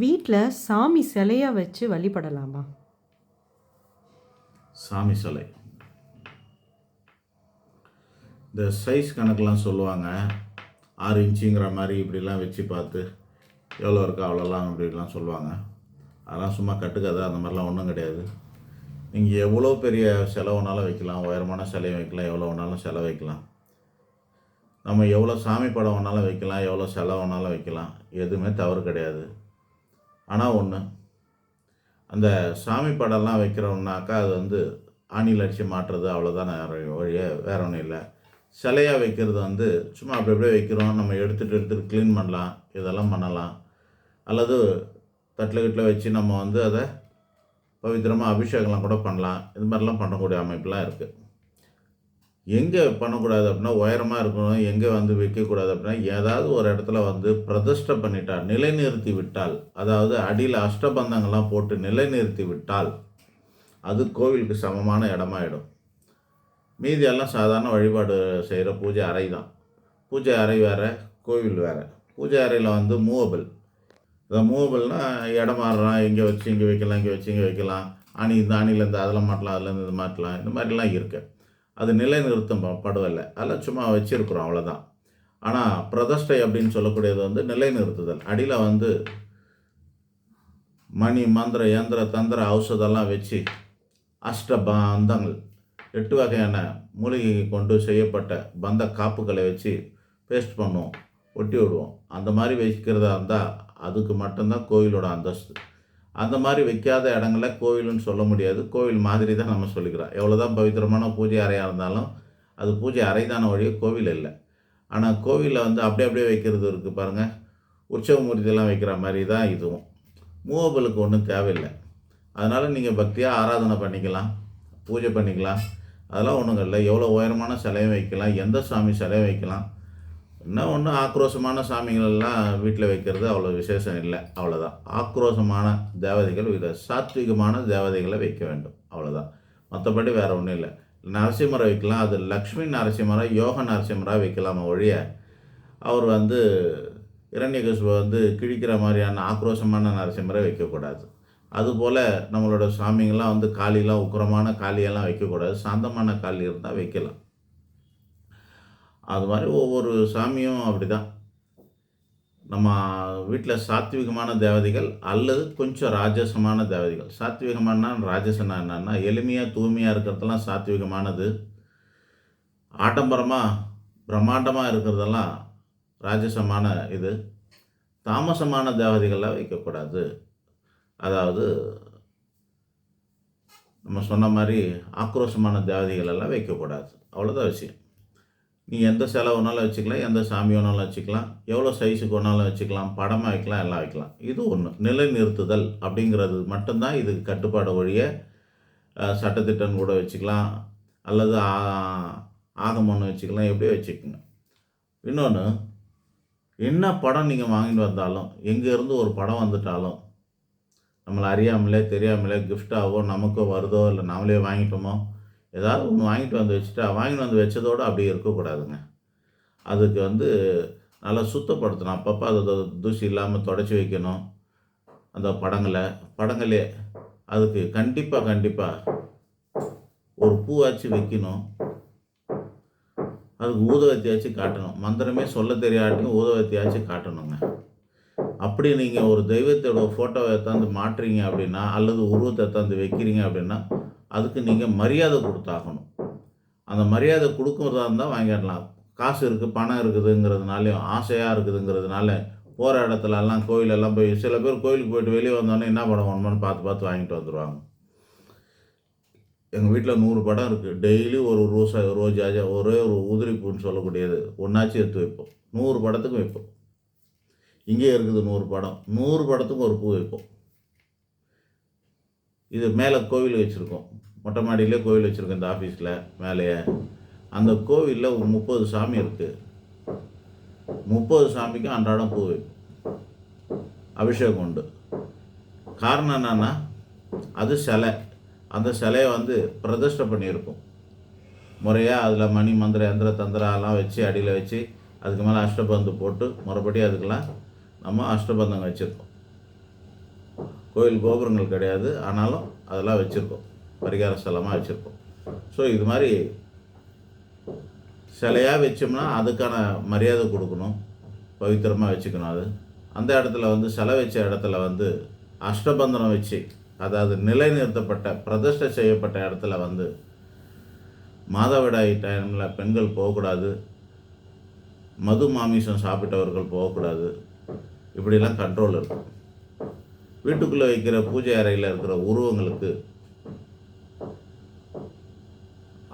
வீட்டில் சாமி சிலையாக வச்சு வழிபடலாமா? சாமி சிலை. இந்த சைஸ் கணக்கெலாம் சொல்லுவாங்க. ஆறு இன்ச்சுங்கிற மாதிரி இப்படிலாம் வச்சு பார்த்து எவ்வளோ இருக்கோ அவ்வளோலாம் இப்படிலாம் சொல்லுவாங்க. அதெல்லாம் சும்மா கட்டுக்கதை அந்த மாதிரிலாம் ஒன்றும் கிடையாது. நீங்கள் எவ்வளோ பெரிய செலவுனாலும் வைக்கலாம் உயரமான சிலையை வைக்கலாம் எவ்வளோ வேணாலும் செலவு வைக்கலாம். நம்ம எவ்வளோ சாமி படம் வேணாலும் வைக்கலாம் எவ்வளோ செலவு வேணாலும் வைக்கலாம். எதுவுமே தவறு கிடையாது. ஆனால் ஒன்று அந்த சாமி படம்லாம் வைக்கிறோம்னாக்கா அது வந்து ஆணியில் லட்சியம் மாட்டுறது அவ்வளோதான் வழியே வேற ஒன்றும் இல்லை. சிலையாக வைக்கிறது வந்து சும்மா அப்படி அப்படியே வைக்கிறோம் நம்ம எடுத்துகிட்டு எடுத்துகிட்டு க்ளீன் பண்ணலாம் இதெல்லாம் பண்ணலாம். அல்லது தட்டில் கிட்டில் வச்சு நம்ம வந்து அதை பவித்திரமாக அபிஷேகம்லாம் கூட பண்ணலாம். இது மாதிரிலாம் பண்ணக்கூடிய அமைப்புலாம் இருக்குது எங்கே பண்ணக்கூடாது அப்படின்னா உயரமாக இருக்கணும் எங்கே வந்து வைக்கக்கூடாது அப்படின்னா ஏதாவது ஒரு இடத்துல வந்து பிரதிஷ்டை பண்ணிட்டால் நிலைநிறுத்தி விட்டால் அதாவது அடியில் அஷ்டபந்தங்கள்லாம் போட்டு நிலைநிறுத்தி விட்டால் அது கோவிலுக்கு சமமான இடமாயிடும். மீதி எல்லாம் சாதாரண வழிபாடு செய்கிற பூஜை அறை தான். பூஜை அறை வேறு கோவில் வேறு. பூஜை அறையில் வந்து மூவபிள் இந்த மூவபிள்னால் இடம் மாறுறான் இங்கே வச்சு இங்கே வைக்கலாம் இங்கே வச்சு இங்கே வைக்கலாம். அணி இந்த அணிலேருந்து அதில் மாட்டலாம் அதுலேருந்து இது மாட்டலாம் இந்த மாதிரிலாம் இருக்குது அது நிலைநிறுத்தம் ப- படுவதில்லை அதெல்லாம் சும்மா வச்சுருக்குறோம் அவ்வளோதான் ஆனால் பிரதஷ்டை அப்படின்னு சொல்லக்கூடியது வந்து நிலைநிறுத்துதல். அடியில் வந்து மணி மந்திர யந்திர தந்திர ஔஷதெல்லாம் வச்சு அஷ்ட பந்தங்கள் எட்டு வகையான மூலிகை கொண்டு செய்யப்பட்ட பந்த காப்புகளை வச்சு பேஸ்ட் பண்ணுவோம் ஒட்டி விடுவோம். அந்த மாதிரி வைக்கிறதா இருந்தால் அதுக்கு மட்டும்தான் கோயிலோட அந்தஸ்து. அந்த மாதிரி வைக்காத இடங்கள கோவில்னு சொல்ல முடியாது. கோவில் மாதிரி தான் நம்ம சொல்லிக்கிறோம். எவ்வளோ தான் பவித்திரமான பூஜை அறையாக இருந்தாலும் அது பூஜை அறை தான வழியே கோவில் இல்லை. ஆனால் கோவிலில் வந்து அப்படியே அப்படியே வைக்கிறது இருக்குது பாருங்கள் உற்சவ மூர்த்தியெல்லாம் வைக்கிற மாதிரி தான் இதுவும். மூவபலுக்கு ஒன்றும் தேவையில்லை. அதனால் நீங்கள் பக்தியாக ஆராதனை பண்ணிக்கலாம். பூஜை பண்ணிக்கலாம். அதெல்லாம் ஒன்றும் இல்லை. எவ்வளோ உயரமான சிலையும் வைக்கலாம். எந்த சாமி சிலையும் வைக்கலாம். இன்னும் ஒன்று ஆக்ரோஷமான சாமிகளெல்லாம் வீட்டில் வைக்கிறது அவ்வளோ விசேஷம் இல்லை. அவ்வளோதான். ஆக்ரோஷமான தேவதைகள் இதை சாத்விகமான தேவதைகளை வைக்க வேண்டும். அவ்வளோதான். மற்றபடி வேறு ஒன்றும் இல்லை. நரசிம்மரை வைக்கலாம். அது லக்ஷ்மி நரசிம்மரா யோக நரசிம்மரா வைக்கலாமா ஒழிய அவர் வந்து இரண்யகசுவை வந்து கிழிக்கிற மாதிரியான ஆக்ரோஷமான நரசிம்மரை வைக்கக்கூடாது. அதுபோல் நம்மளோட சாமிங்கெல்லாம் வந்து காளிலாம் உக்கிரமான காளியெல்லாம் வைக்கக்கூடாது. சாந்தமான காளி இருந்தால் வைக்கலாம். அது மாதிரி ஒவ்வொரு சாமியும் அப்படி தான் நம்ம வீட்டில் சாத்விகமான தேவதைகள் அல்லது கொஞ்சம் ராஜசமான தேவதைகள். சாத்விகமான ராஜசனா என்னன்னா எளிமையாக தூய்மையாக இருக்கிறதெல்லாம் சாத்விகமானது. ஆடம்பரமாக பிரம்மாண்டமாக இருக்கிறதெல்லாம் ராஜசமான இது. தாமசமான தேவதைகள்லாம் வைக்கக்கூடாது. அதாவது நம்ம சொன்ன மாதிரி ஆக்ரோஷமான தேவதைகளெல்லாம் வைக்கக்கூடாது. அவ்வளோதான் விஷயம். நீங்கள் எந்த செலவு வேணாலும் வச்சுக்கலாம் எந்த சாமி வேணாலும் வச்சுக்கலாம் எவ்வளோ சைஸுக்கு வேணாலும் வச்சுக்கலாம் படமாக வைக்கலாம் எல்லாம் வைக்கலாம். இது ஒன்று நிலைநிறுத்துதல் அப்படிங்கிறது மட்டும்தான் இதுக்கு கட்டுப்பாடு வழிய சட்டத்திட்டம் கூட வச்சுக்கலாம் அல்லது ஆ- வச்சுக்கலாம் எப்படியோ வச்சுக்கோங்க. இன்னொன்று என்ன படம் நீங்கள் வாங்கிட்டு வந்தாலும் எங்கேருந்து ஒரு படம் வந்துட்டாலும் நம்மளை அறியாமலே தெரியாமலே கிஃப்டாகவோ நமக்கோ வருதோ இல்லை நாமளே வாங்கிட்டோமோ ஏதாவது ஒன்று வாங்கிட்டு வந்து வச்சுட்டா வாங்கிட்டு வந்து வச்சதோடு அப்படியே இருக்கக்கூடாதுங்க. அதுக்கு வந்து நல்லா சுத்தப்படுத்தணும். அப்பப்போ அதை தூசி இல்லாமல் தொடச்சி வைக்கணும். அந்த படங்களை படங்களே. அதுக்கு கண்டிப்பாக கண்டிப்பாக ஒரு பூவாச்சு வைக்கணும். அதுக்கு ஊதுவத்தியாச்சும் காட்டணும். மந்திரமே சொல்ல தெரியாட்டியும் ஊதுவத்தியாச்சும் காட்டணுங்க. அப்படி நீங்கள் ஒரு தெய்வத்தோட ஃபோட்டோவை எடுத்தாந்து மாட்டுறீங்க அப்படின்னா அல்லது உருவத்தை எத்தாந்து வைக்கிறீங்க அப்படின்னா அதுக்கு நீங்கள் மரியாதை கொடுத்தாகணும். அந்த மரியாதை கொடுக்குறதா இருந்தால் வாங்கிடலாம். காசு இருக்குது பணம் இருக்குதுங்கிறதுனாலையும் ஆசையாக இருக்குதுங்கிறதுனால போகிற இடத்துலலாம் கோயிலெல்லாம் போய் சில பேர் கோயிலுக்கு போயிட்டு வெளியே வந்தோடனே என்ன படம் வேணுமான்னு பார்த்து பார்த்து வாங்கிட்டு வந்துடுவாங்க எங்கள் வீட்டில் நூறு படம் இருக்குது டெய்லி ஒரு ரோசா ரோஜா ஒரே ஒரு உதிரி பூன்னு சொல்லக்கூடியது. ஒன்றாச்சும் எடுத்து வைப்போம். நூறு படத்துக்கும் வைப்போம். இங்கே இருக்குது நூறு படம். நூறு படத்துக்கும் ஒரு பூ வைப்போம். இது மேலே கோவில் வச்சுருக்கோம். மொட்டை மாடியிலே கோவில் வச்சுருக்கோம் இந்த ஆஃபீஸில் மேலேயே அந்த கோவிலில் ஒரு முப்பது சாமி இருக்குது முப்பது சாமிக்கும் அன்றாடம் பூ அபிஷேகம் உண்டு. காரணம் என்னென்னா அது சிலை. அந்த சிலையை வந்து பிரதிஷ்டை பண்ணியிருக்கோம் முறையாக அதில் மணி மந்திர எந்திர தந்திரம் எல்லாம் வச்சு அடியில் வச்சு அதுக்கு மேலே அஷ்டபந்து போட்டு முறைப்படி அதுக்கெல்லாம் நம்ம அஷ்டபந்தம் வச்சுருக்கோம் கோயில் கோபுரங்கள் கிடையாது. ஆனாலும் அதெல்லாம் வச்சுருக்கோம் பரிகார ஸ்தலமாக வச்சுருக்கோம் ஸோ இது மாதிரி சிலையாக வச்சோம்னா அதுக்கான மரியாதை கொடுக்கணும். பவித்திரமாக வச்சுக்கணும் அது. அந்த இடத்துல வந்து சிலை வச்ச இடத்துல வந்து அஷ்டபந்தனம் வச்சு அதாவது நிலைநிறுத்தப்பட்ட பிரதிஷ்டை செய்யப்பட்ட இடத்துல வந்து மாதவிடாய் டைமில் பெண்கள் போகக்கூடாது. மது மாமிசம் சாப்பிட்டவர்கள் போகக்கூடாது. இப்படிலாம் கண்ட்ரோல் இருக்கும். வீட்டுக்குள்ளே வைக்கிற பூஜை அறையில் இருக்கிற உருவங்களுக்கு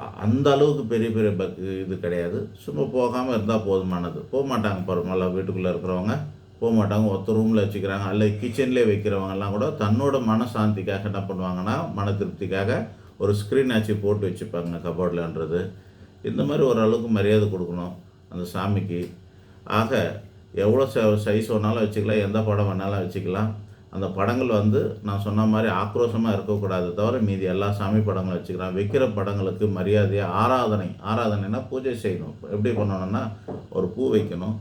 அ- அந்த அளவுக்கு பெரிய பெரிய பக் இது கிடையாது. சும்மா போகாமல் இருந்தால் போதுமானது. போக மாட்டாங்க பரவாயில்ல வீட்டுக்குள்ளே இருக்கிறவங்க. போக மாட்டாங்க ஒத்த ரூமில் வச்சுக்கிறாங்க. அல்ல கிச்சன்லேயே வைக்கிறவங்கெல்லாம் கூட தன்னோட மனசாந்திக்காக என்ன பண்ணுவாங்கன்னா மன திருப்திக்காக ஒரு ஸ்க்ரீன் ஆச்சு போட்டு வச்சுப்பாங்க கபோர்டில்ன்றது இந்த மாதிரி ஓரளவுக்கு மரியாதை கொடுக்கணும் அந்த சாமிக்கு. ஆக எவ்வளோ சைஸ் வேணாலும் வச்சுக்கலாம் எந்த படம் வேணாலும் வச்சுக்கலாம். அந்த படங்கள் வந்து நான் சொன்ன மாதிரி ஆக்ரோஷமாக இருக்கக்கூடாது தவிர மீதி எல்லா சாமி படங்களும் வச்சுக்கலாம் வைக்கிற படங்களுக்கு மரியாதையாக ஆராதனை ஆராதனைனா பூஜை செய்யணும். எப்படி பண்ணணும்னா ஒரு பூ வைக்கணும்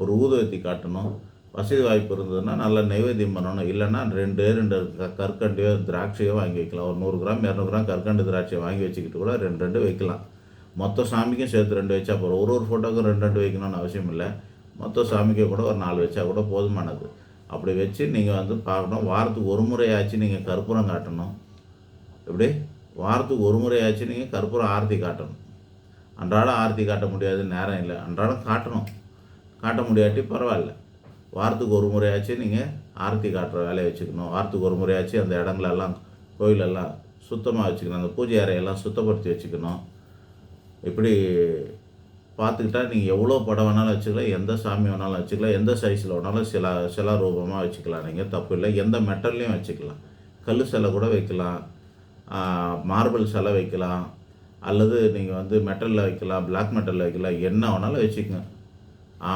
ஒரு ஊதுவத்தி காட்டணும் வசதி வாய்ப்பு இருந்ததுன்னா நல்லா நைவேத்தியம் பண்ணணும். இல்லைன்னா ரெண்டு ரெண்டு கற்கண்டையோ திராட்சையோ வாங்கி வைக்கலாம். ஒரு நூறு கிராம் இரநூறு கிராம் கற்கண்டு திராட்சையை வாங்கி வச்சுக்கிட்டு கூட ரெண்டு ரெண்டு வைக்கலாம். மொத்த சாமிக்கும் சேர்த்து ரெண்டு வச்சா அப்புறம் ஒரு ஒரு ஃபோட்டோக்கும் ரெண்டு ரெண்டு வைக்கணும்னு அவசியம் இல்லை. மொத்த சாமிக்கு கூட ஒரு நாலு வச்சா கூட போதுமானது. அப்படி வச்சு நீங்கள் வந்து பார்க்கணும். வாரத்துக்கு ஒரு முறையாச்சு நீங்கள் கற்பூரம் காட்டணும். எப்படி? வாரத்துக்கு ஒரு முறையாச்சு நீங்கள் கற்பூரம் ஆரத்தி காட்டணும். அன்றாடம் ஆரத்தி காட்ட முடியாது நேரம் இல்லை. அன்றாடம் காட்டணும். காட்ட முடியாட்டி பரவாயில்ல. வாரத்துக்கு ஒரு முறையாச்சு நீங்கள் ஆரத்தி காட்டுற வேலையை வச்சுக்கணும். வாரத்துக்கு ஒரு முறையாச்சும் அந்த இடங்களெல்லாம் கோயிலெல்லாம் சுத்தமாக வச்சுக்கணும். அந்த பூஜை அறையெல்லாம் சுத்தப்படுத்தி வச்சுக்கணும். இப்படி பார்த்துக்கிட்டா நீங்கள் எவ்வளோ படம் வேணாலும் வச்சுக்கலாம் எந்த சாமி வேணாலும் வச்சுக்கலாம் எந்த சைஸில் வேணாலும் சில சில ரூபமாக வச்சுக்கலாம். நீங்கள் தப்பு இல்லை. எந்த மெட்டல்லையும் வச்சுக்கலாம். கல் சிலை கூட வைக்கலாம். மார்பிள் சிலை வைக்கலாம். அல்லது நீங்கள் வந்து மெட்டலில் வைக்கலாம் பிளாக் மெட்டலில் வைக்கலாம் என்ன வேணாலும் வச்சுக்கோங்க.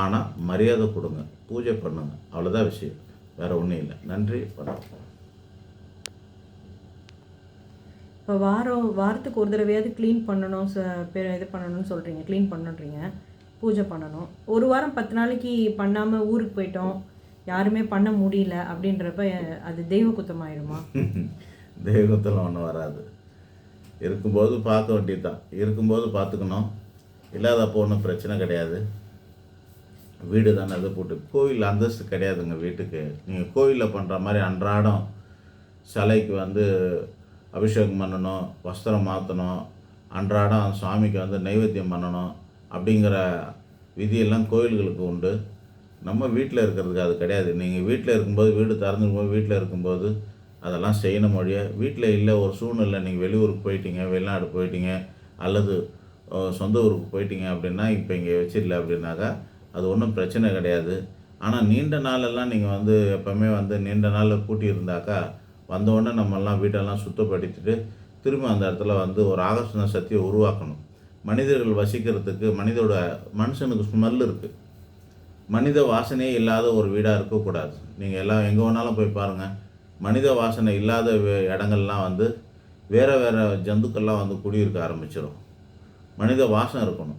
ஆனால் மரியாதை கொடுங்க. பூஜை பண்ணுங்க. அவ்வளோதான் விஷயம். வேறு ஒன்றும் இல்லை. நன்றி வணக்கம். இப்போ வாரம் வாரத்துக்கு ஒரு தடவையாவது க்ளீன் பண்ணணும் ச பே இது பண்ணணும்னு சொல்கிறீங்க க்ளீன் பண்ணுன்றீங்க பூஜை பண்ணணும். ஒரு வாரம் பத்து நாளைக்கு பண்ணாமல் ஊருக்கு போயிட்டோம் யாருமே பண்ண முடியல அப்படின்றப்ப அது தெய்வ குத்தம் ஆயிடுமா தெய்வ குத்தம் ஒன்றும் வராது. இருக்கும்போது பார்க்க வேண்டியது தான் இருக்கும்போது பார்த்துக்கணும். இல்லாதப்போ ஒன்றும் பிரச்சனை கிடையாது. வீடு தானே அதை போட்டு கோயில் அந்தஸ்து கிடையாதுங்க வீட்டுக்கு. நீங்கள் கோயிலில் பண்ணுற மாதிரி அன்றாடம் சிலைக்கு வந்து அபிஷேகம் பண்ணணும் வஸ்திரம் மாற்றணும் அன்றாடம் சுவாமிக்கு வந்து நைவேத்தியம் பண்ணணும் அப்படிங்கிற விதியெல்லாம் கோயில்களுக்கு உண்டு. நம்ம வீட்டில் இருக்கிறதுக்கு அது கிடையாது. நீங்கள் வீட்டில் இருக்கும்போது வீடு திறந்துருக்கும்போது வீட்டில் இருக்கும்போது அதெல்லாம் செய்யணும் மொழிய வீட்டில் இல்லை ஒரு சூழ்நிலை நீங்கள் வெளியூருக்கு போயிட்டீங்க வெளிநாடு போயிட்டீங்க அல்லது சொந்த ஊருக்கு போயிட்டீங்க அப்படின்னா இப்போ இங்கே வச்சிடல அப்படின்னாக்கா அது ஒன்றும் பிரச்சனை கிடையாது. ஆனால் நீண்ட நாளெல்லாம் நீங்கள் வந்து எப்போவுமே வந்து நீண்ட நாள் கூட்டியிருந்தாக்கா வந்தோடனே நம்மெல்லாம் வீட்டெல்லாம் சுத்தப்படுத்திட்டு திரும்ப அந்த இடத்துல வந்து ஒரு ஆகர்ஷண சக்தியை உருவாக்கணும். மனிதர்கள் வசிக்கிறதுக்கு மனிதோட மனுஷனுக்கு ஸ்மெல் இருக்குது மனித வாசனையே இல்லாத ஒரு வீடாக இருக்கக்கூடாது. நீங்கள் எல்லாம் எங்கே வேணாலும் போய் பாருங்கள் மனித வாசனை இல்லாத வே- இடங்கள்லாம் வந்து வேறு வேறு ஜந்துக்கள்லாம் வந்து குடியிருக்க ஆரம்பிச்சிடும் மனித வாசம் இருக்கணும்.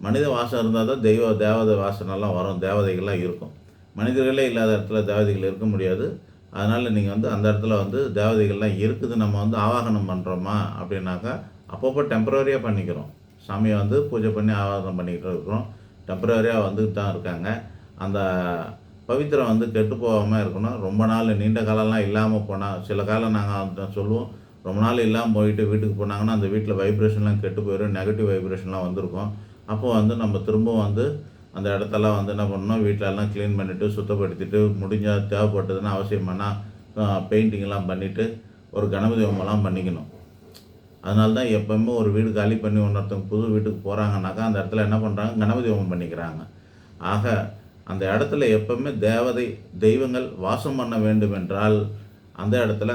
மனித வாசம் இருந்தால் தான் தெய்வ தேவதை வாசனைலாம் வரும். தேவதைகள்லாம் இருக்கும். மனிதர்களே இல்லாத இடத்துல தேவதைகள் இருக்க முடியாது. அதனால் நீங்கள் வந்து அந்த இடத்துல வந்து தேவதைகள்லாம் இருக்குது நம்ம வந்து ஆவாகனம் பண்ணுறோமா அப்படின்னாக்கா அப்பப்போ டெம்பரரியாக பண்ணிக்கிறோம். சாமியை வந்து பூஜை பண்ணி ஆவாகனம் பண்ணிக்கிட்டு இருக்கிறோம். டெம்பரரியாக வந்துட்டு தான் இருக்காங்க. அந்த பவித்திரம் வந்து கெட்டு போகாமல் இருக்கணும். ரொம்ப நாள் நீண்ட காலம்லாம் இல்லாமல் போனால் சில காலம் நாங்கள் சொல்லுவோம் ரொம்ப நாள் இல்லாமல் போயிட்டு வீட்டுக்கு போனாங்கன்னா அந்த வீட்டில் வைப்ரேஷன்லாம் கெட்டு போயிடும் நெகட்டிவ் வைப்ரேஷன்லாம் வந்திருக்கும். அப்போ வந்து நம்ம திரும்பவும் வந்து அந்த இடத்தெல்லாம் வந்து என்ன பண்ணணும்? வீட்டிலலாம் க்ளீன் பண்ணிவிட்டு சுத்தப்படுத்திட்டு முடிஞ்சால் தேவைப்பட்டதுன்னா அவசியமானா பெயிண்டிங்லாம் பண்ணிவிட்டு ஒரு கணபதி ஹோமம்லாம் பண்ணிக்கணும். அதனால தான் எப்பவுமே ஒரு வீடு காலி பண்ணி ஒன்றொருத்தவங்க புது வீட்டுக்கு போகிறாங்கனாக்கா அந்த இடத்துல என்ன பண்ணுறாங்க கணபதி ஹோமம் பண்ணிக்கிறாங்க. ஆக அந்த இடத்துல எப்பவுமே தேவதை தெய்வங்கள் வாசம் பண்ண வேண்டும் என்றால் அந்த இடத்துல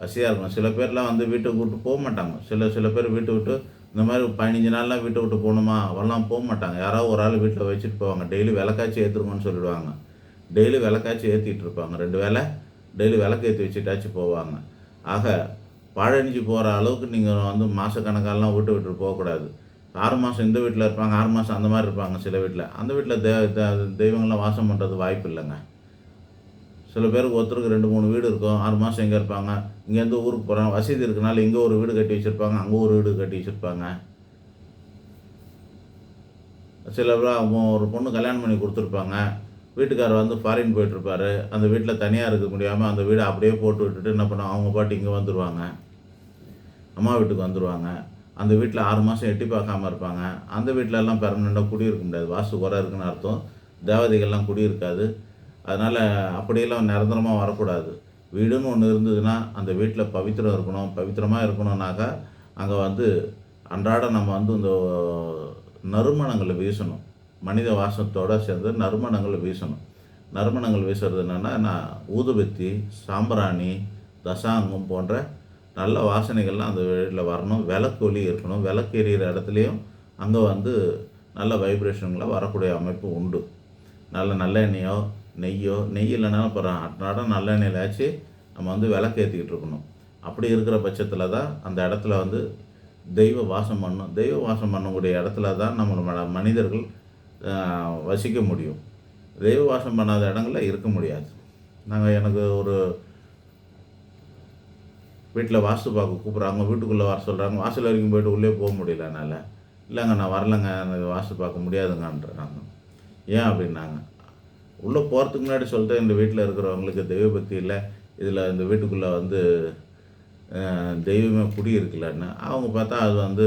வசதியாக இருக்கும் சில பேர்லாம் வந்து வீட்டை விட்டு போக மாட்டாங்க. சில சில பேர் வீட்டை விட்டு இந்த மாதிரி பதினஞ்சு நாள்லாம் வீட்டை விட்டு போகணுமா? அவெல்லாம் போக மாட்டாங்க. யாராவது ஒரு ஆள் வீட்டில் வச்சுட்டு போவாங்க. டெய்லி விளக்காச்சும் ஏற்றுருங்கன்னு சொல்லிடுவாங்க. டெய்லி விளக்காச்சும் ஏற்றிட்டு இருப்பாங்க. ரெண்டு வேளை டெய்லி விளக்கு ஏற்றி வச்சுட்டாச்சும் போவாங்க. ஆக பழனிஞ்சு போகிற அளவுக்கு நீங்கள் வந்து மாதக்கணக்காலாம் விட்டு விட்டு போகக்கூடாது. ஆறு மாதம் இந்த வீட்டில் இருப்பாங்க ஆறு மாதம் அந்த மாதிரி இருப்பாங்க சில வீட்டில். அந்த வீட்டில் தெ தெ- தெய்வங்கள்லாம் வாசம் பண்ணுறது வாய்ப்பு இல்லைங்க. சில பேருக்கு ஒருத்தருக்கு ரெண்டு மூணு வீடு இருக்கும். ஆறு மாதம் எங்கே இருப்பாங்க? இங்கேருந்து ஊருக்கு போகிறாங்க வசதி இருக்கனால இங்கே ஒரு வீடு கட்டி வச்சுருப்பாங்க. அங்கே ஒரு வீடு கட்டி வச்சுருப்பாங்க. சில பேர் அவங்க ஒரு பொண்ணு கல்யாணம் பண்ணி கொடுத்துருப்பாங்க. வீட்டுக்காரர் வந்து ஃபாரின் போயிட்டுருப்பாரு. அந்த வீட்டில் தனியாக இருக்க முடியாமல் அந்த வீடை அப்படியே போட்டு விட்டுட்டு என்ன பண்ண அவங்க பாட்டு இங்கே வந்துடுவாங்க அம்மா வீட்டுக்கு வந்துடுவாங்க அந்த வீட்டில் ஆறு மாதம் எட்டி பார்க்காம இருப்பாங்க. அந்த வீட்டிலலாம் பெர்மனெண்ட்டாக குடியிருக்க முடியாது. வாசு குறை இருக்குன்னு அர்த்தம். தேவதைகள்லாம் குடியிருக்காது. அதனால் அப்படியெல்லாம் நிரந்தரமாக வரக்கூடாது. வீடுன்னு ஒன்று இருந்ததுன்னா அந்த வீட்டில் பவித்திரம் இருக்கணும். பவித்திரமாக இருக்கணும்னாக்கா அங்கே வந்து அன்றாட நம்ம வந்து இந்த நறுமணங்களை வீசணும். மனித வாசத்தோடு சேர்ந்து நறுமணங்களை வீசணும். நறுமணங்கள் வீசுறது என்னென்னா நான் ஊதுபத்தி சாம்பிராணி தசாங்கம் போன்ற நல்ல வாசனைகள்லாம் அந்த வீட்டில் வரணும். விளக்கொலி இருக்கணும். விளக்கு எரியிற இடத்துலையும் அங்கே வந்து நல்ல வைப்ரேஷன்களை வரக்கூடிய அமைப்பு உண்டு. நல்ல நல்லெண்ணெயோ நெய்யோ நெய் இல்லைனாலும் அப்புறம் அன்றாடம் நல்லெண்ணெயிலாச்சு நம்ம வந்து விளக்கு ஏற்றிக்கிட்டு இருக்கணும். அப்படி இருக்கிற பட்சத்தில் தான் அந்த இடத்துல வந்து தெய்வ வாசம் பண்ணும் தெய்வ வாசம் பண்ணக்கூடிய இடத்துல தான் நம்ம மனிதர்கள் வசிக்க முடியும். தெய்வ வாசம் பண்ணாத இடங்களில் இருக்க முடியாது. நாங்கள் எனக்கு ஒரு வீட்டில் வாஸ்து பார்க்க கூப்பிட்றாங்க வீட்டுக்குள்ளே வர சொல்கிறாங்க வாசல் வரைக்கும் போயிட்டு உள்ளே போக முடியல என்னால். இல்லைங்க நான் வரலைங்க எனக்கு வாஸ்து பார்க்க முடியாதுங்கன்றாங்க. ஏன் அப்படின்னாங்க? உள்ளே போகிறதுக்கு முன்னாடி சொல்லிட்டு இந்த வீட்டில் இருக்கிறவங்களுக்கு தெய்வ பக்தி இல்லை. இதில் இந்த வீட்டுக்குள்ளே வந்து தெய்வமே குடி அவங்க பார்த்தா அது வந்து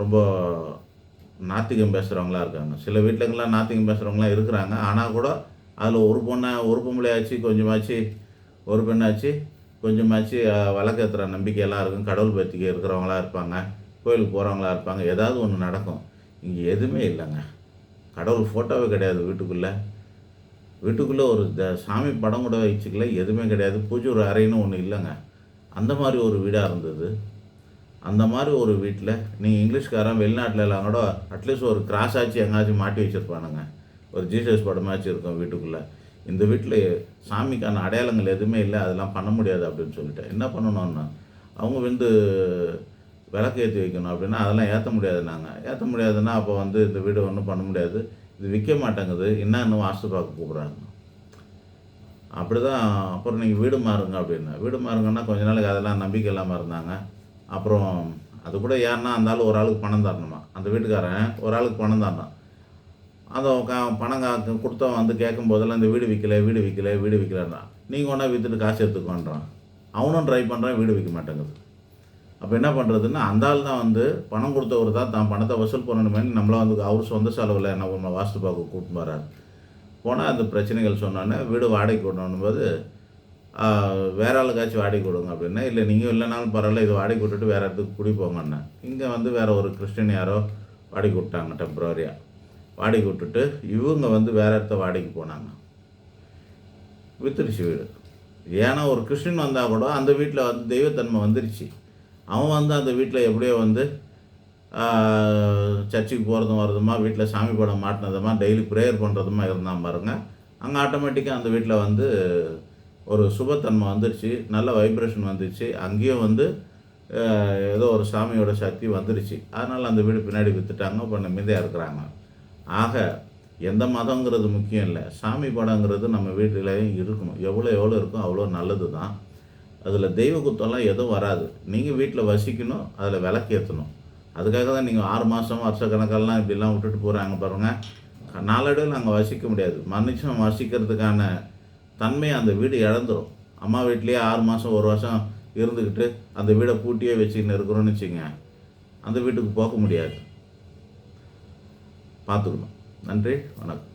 ரொம்ப நாத்திகம் பேசுகிறவங்களா இருக்காங்க. சில வீட்டிலங்கெல்லாம் நாத்திகம் பேசுகிறவங்களாம் இருக்கிறாங்க. ஆனால் கூட அதில் ஒரு பொண்ணை ஒரு பொம்பளையாச்சு கொஞ்சமாச்சு ஒரு பெண்ணாச்சு கொஞ்சமாச்சு வழக்கத்துற நம்பிக்கையெல்லாம் இருக்கும். கடவுள் பக்திக்கு இருக்கிறவங்களா இருப்பாங்க கோயிலுக்கு போகிறவங்களா இருப்பாங்க. ஏதாவது ஒன்று நடக்கும். இங்கே எதுவுமே இல்லைங்க. கடவுள் ஃபோட்டோவே கிடையாது வீட்டுக்குள்ளே. வீட்டுக்குள்ளே ஒரு த சாமி படம் கூட வச்சுக்கல எதுவுமே கிடையாது. பூஜை ஒரு அறைன்னு ஒன்று இல்லைங்க. அந்த மாதிரி ஒரு வீடாக இருந்தது. அந்த மாதிரி ஒரு வீட்டில் நீங்கள் இங்கிலீஷ்காரன் வெளிநாட்டில் எல்லாம் கூட அட்லீஸ்ட் ஒரு கிராஸ் ஆச்சு எங்காச்சும் மாட்டி வச்சுருப்பானுங்க. ஒரு ஜீசஸ் படமாச்சும் இருக்கும் வீட்டுக்குள்ளே. இந்த வீட்டில் சாமிக்கான அடையாளங்கள் எதுவுமே இல்லை அதெல்லாம் பண்ண முடியாது அப்படின்னு சொல்லிட்டு என்ன பண்ணணும்னா அவங்க வந்து விளக்கு ஏற்றி வைக்கணும் அப்படின்னா அதெல்லாம் ஏற்ற முடியாது நாங்கள் ஏற்ற முடியாதுன்னா அப்போ வந்து இந்த வீடு ஒன்றும் பண்ண முடியாது. இது விற்க மாட்டேங்குது. என்ன இன்னும் வாஸ்து பார்க்க கூப்பிட்றாங்க. அப்படி தான் அப்புறம் நீங்கள் வீடு மாறுங்க அப்படின்னா. வீடு மாறுங்கன்னா கொஞ்ச நாளைக்கு அதெல்லாம் நம்பிக்கை இல்லாமல் இருந்தாங்க. அப்புறம் அது கூட யாருன்னா அந்த ஆள் ஒரு ஆளுக்கு பணம் தரணுமா? அந்த வீட்டுக்காரன் ஒரு ஆளுக்கு பணம் தரணும் அதை பணம் காக்க கொடுத்தவன் வந்து கேட்கும் போதெல்லாம் இந்த வீடு விற்கல வீடு விற்கல வீடு விற்கலன்றான் நீங்கள் ஒன்றா விற்றுட்டு காசு எடுத்துக்கோன்றான். அவனும் ட்ரை பண்ணுறான் வீடு விற்க மாட்டேங்குது. அப்போ என்ன பண்ணுறதுன்னா அந்த ஆள் தான் வந்து பணம் கொடுத்தவர் தான் தான் பணத்தை வசூல் பண்ணணுமேனு நம்மளாம் வந்து அவர் சொந்த செலவில் என்ன பண்ண வாஸ்து பார்க்க கூட்டின்னு வரார் போனால் அந்த பிரச்சனைகள் சொன்னோன்னே வீடு வாடகை கொடுக்கணும் போது வேற ஆளுக்காச்சும் வாடகை கொடுங்க அப்படின்னா. இல்லை நீங்கள் இல்லைனாலும் பரவாயில்ல இது வாடகை விட்டுட்டு வேறு இடத்துக்கு குடி போங்கண்ணே இங்கே வந்து வேறு ஒரு கிறிஸ்டின் யாரோ வாடகை விட்டாங்க டெம்பரரியாக வாடகை விட்டுட்டு இவங்க வந்து வேறு இடத்த வாடகைக்கு போனாங்க. வித்துருச்சு வீடு. ஏன்னா ஒரு கிறிஸ்டின் வந்தால் கூட அந்த வீட்டில் வந்து தெய்வத்தன்மை வந்துருச்சு. அவன் வந்து அந்த வீட்டில் எப்படியோ வந்து சர்ச்சுக்கு போகிறதும் வரதுமா வீட்டில் சாமி படம் மாட்டினதுமா டெய்லி ப்ரேயர் பண்ணுறதுமா இருந்தான் பாருங்க. அங்கே ஆட்டோமேட்டிக்காக அந்த வீட்டில் வந்து ஒரு சுபத்தன்மை வந்துருச்சு நல்ல வைப்ரேஷன் வந்துருச்சு. அங்கேயும் வந்து ஏதோ ஒரு சாமியோட சக்தி வந்துருச்சு. அதனால் அந்த வீடு பின்னாடி விற்றுட்டாங்க இப்போ நிம்மதியாக இருக்கிறாங்க. ஆக எந்த மதங்கிறது முக்கியம் இல்லை. சாமி படங்கிறது நம்ம வீட்டிலையும் இருக்கணும். எவ்வளோ எவ்வளோ இருக்கோ அவ்வளோ நல்லது தான் அதில் தெய்வ குத்தம்லாம் எதுவும் வராது. நீங்கள் வீட்டில் வசிக்கணும் அதில் விளக்கு ஏற்றணும் அதுக்காக தான் நீங்கள் ஆறு மாதம் வருஷக்கணக்கெல்லாம் இப்படிலாம் விட்டுட்டு போகிறாங்க பாருங்கள் நாளடைவில் நாங்கள் வசிக்க முடியாது. மனுஷன் வசிக்கிறதுக்கான தன்மை அந்த வீடு இழந்துடும் அம்மா வீட்லேயே ஆறு மாதம் ஒரு வருஷம் இருந்துக்கிட்டு அந்த வீடை பூட்டியே வச்சுக்கின்னு இருக்கிறோன்னு வச்சுங்க அந்த வீட்டுக்கு போக முடியாது. பார்த்துக்கணும். நன்றி வணக்கம்.